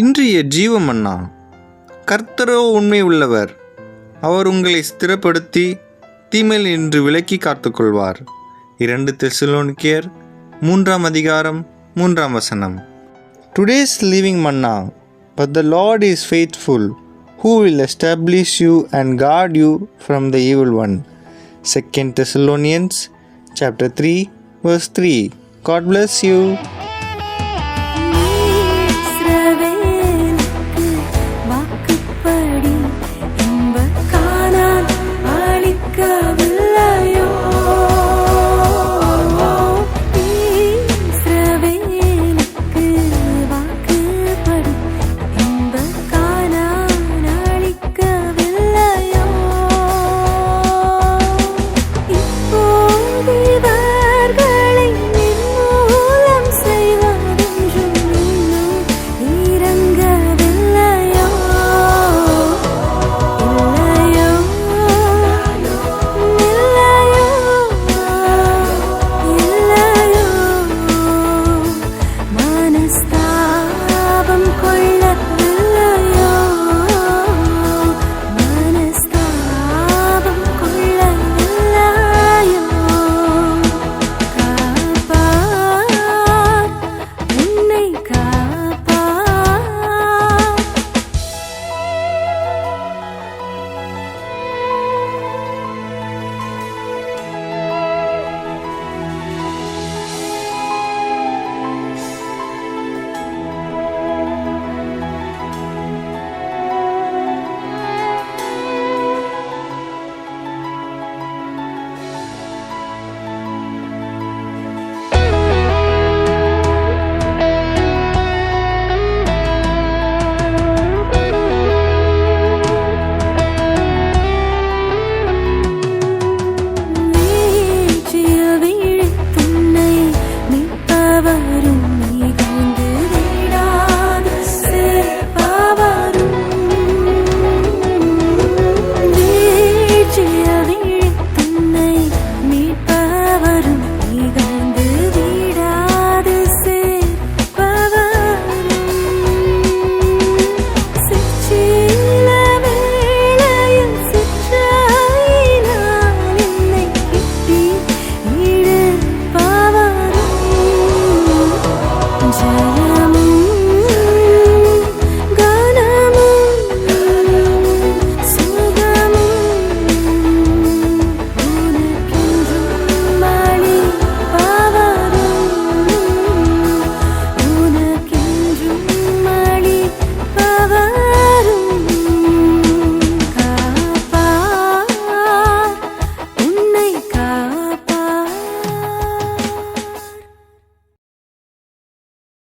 இன்றைய ஜீவமன்னா கர்த்தரோ உண்மை உள்ளவர். அவர் உங்களை ஸ்திரப்படுத்தி தீமையில் இன்று விலக்கி காத்துக்கொள்வார். இரண்டு தெசலோனிக்கேர் மூன்றாம் அதிகாரம் மூன்றாம் வசனம். Today's living manna but the Lord is faithful who will establish you and guard you from the evil one second Thessalonians chapter three verse three God bless you